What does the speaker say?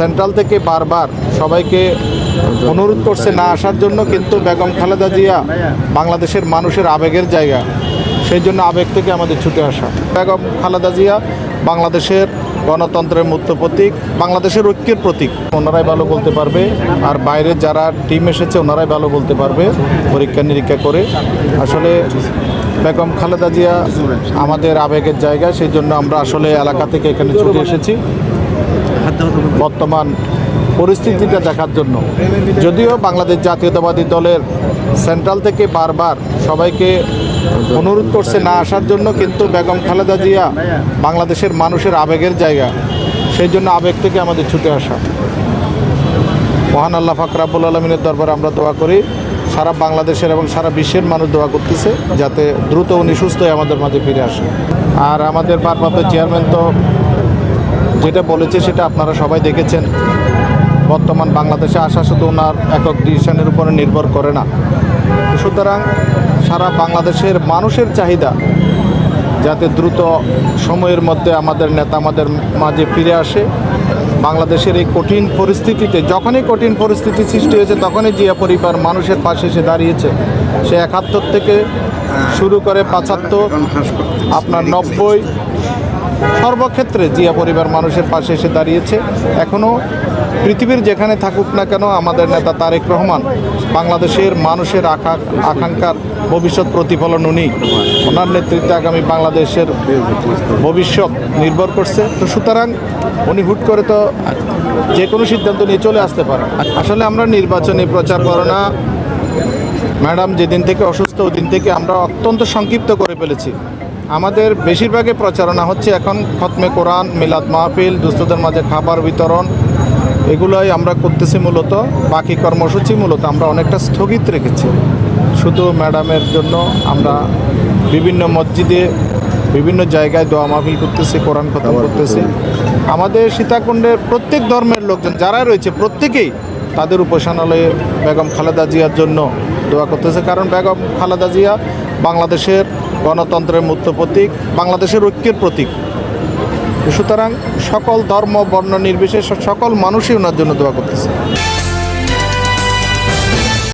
Central থেকে বারবার সবাইকে অনুরোধ করছে না আসার জন্য, কিন্তু বেগম খালেদা জিয়া বাংলাদেশের মানুষের আবেগের জায়গা। সেই জন্য আবেগ থেকে আমাদের ছুটে আসা। বেগম খালেদা জিয়া বাংলাদেশের গণতন্ত্রের মূর্ত প্রতীক, বাংলাদেশের ঐক্যের প্রতীক। ওনারাই ভালো বলতে পারবে, আর বাইরের যারা টিম এসেছে, ওনারাই ভালো বলতে পারবে পরীক্ষা নিরীক্ষা করে। আসলে বেগম খালেদা জিয়া আমাদের আবেগের জায়গা, সেই জন্য আমরা আসলে এলাকা থেকে এখানে ছুটে এসেছি। বর্তমান পরিস্থিতিটা দেখার জন্য। যদিও বাংলাদেশ জাতীয়তাবাদী দলের সেন্ট্রাল থেকে বারবার সবাইকে অনুরোধ করছে না আসার জন্য, কিন্তু বেগম খালেদা জিয়া বাংলাদেশের মানুষের আবেগের জায়গা। সেই জন্য আবেগ থেকে আমাদের ছুটে আসা। মহান আল্লাহ ফাকরাবুল আলমিনের দরবারে আমরা দোয়া করি। সারা বাংলাদেশের এবং সারা বিশ্বের মানুষ দোয়া করতেছে, যাতে দ্রুত উনি সুস্থ আমাদের মাঝে ফিরে আসে আর আমাদের ভারপ্রাপ্ত চেয়ারম্যান তো যেটা বলেছে সেটা আপনারা সবাই দেখেছেন। বর্তমান বাংলাদেশে আসা শুধু ওনার একক ডিসিশনের উপরে নির্ভর করে না। সুতরাং সারা বাংলাদেশের মানুষের চাহিদা যাতে দ্রুত সময়ের মধ্যে আমাদের নেতা আমাদের মাঝে ফিরে আসে। বাংলাদেশের এই কঠিন পরিস্থিতিতে যখনই কঠিন পরিস্থিতি সৃষ্টি হয়েছে তখনই জিয়া পরিবার মানুষের পাশে এসে দাঁড়িয়েছে। সে একাত্তর থেকে শুরু করে পাঁচাত্তর আপনার নব্বই সর্বক্ষেত্রে জিয়া পরিবার মানুষের পাশে এসে দাঁড়িয়েছে। এখনও পৃথিবীর যেখানে থাকুক না কেন আমাদের নেতা তারেক রহমান বাংলাদেশের মানুষের আকা আকাঙ্ক্ষার ভবিষ্যৎ প্রতিফলন উনি ওনার নেতৃত্বে আগামী বাংলাদেশের ভবিষ্যৎ নির্ভর করছে। তো সুতরাং উনি হুট করে তো যে কোনো সিদ্ধান্ত নিয়ে চলে আসতে পারে। আসলে আমরা নির্বাচনী প্রচার না ম্যাডাম যেদিন থেকে অসুস্থ ওই দিন থেকে আমরা অত্যন্ত সংক্ষিপ্ত করে ফেলেছি। আমাদের বেশিরভাগই প্রচারণা হচ্ছে এখন খতমে কোরআন মিলাদ মাহফিল দুস্থদের মাঝে খাবার বিতরণ এগুলোই আমরা করতেছি মূলত। বাকি কর্মসূচি মূলত আমরা অনেকটা স্থগিত রেখেছি। শুধু ম্যাডামের জন্য আমরা বিভিন্ন মসজিদে বিভিন্ন জায়গায় দোয়া মাহফিল করতেছি কোরআন খতম করতেছি। আমাদের সীতাকুণ্ডের প্রত্যেক ধর্মের লোকজন যারা রয়েছে প্রত্যেকেই তাদের উপাসনালয়ে বেগম খালেদা জিয়ার জন্য দোয়া করতেছে। কারণ বেগম খালেদা জিয়া বাংলাদেশের গণতন্ত্রের মূর্ত প্রতীক, বাংলাদেশের ঐক্যের প্রতীক। সুতরাং সকল ধর্ম, বর্ণ, নির্বিশেষে সকল মানুষই ওনার জন্য দোয়া করতেছে।